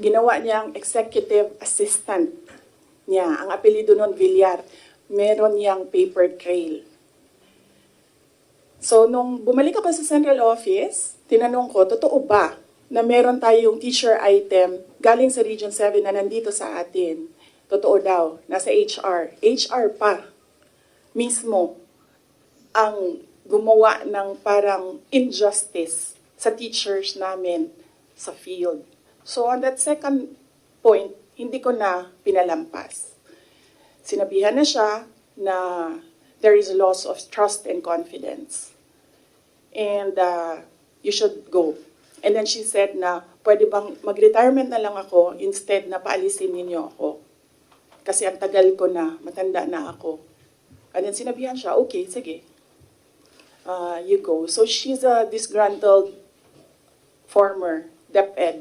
ginawa niyang executive assistant niya. Ang apelido nun, Villar. Meron niyang paper trail. So, nung bumalik ako sa central office, tinanong ko, totoo ba na meron tayong teacher item galing sa Region 7 na nandito sa atin? Totoo daw, nasa HR. HR pa mismo ang gumawa ng parang injustice sa teachers namin sa field. So on that second point, hindi ko na pinalampas. Sinabihan na siya na there is loss of trust and confidence. And uh, you should go. And then she said na, pwede bang mag-retirement na lang ako instead na paalisin ninyo ako. Kasi ang tagal ko na, matanda na ako. And then sinabihan siya, okay, sige. Uh, you go. So she's a disgruntled former DepEd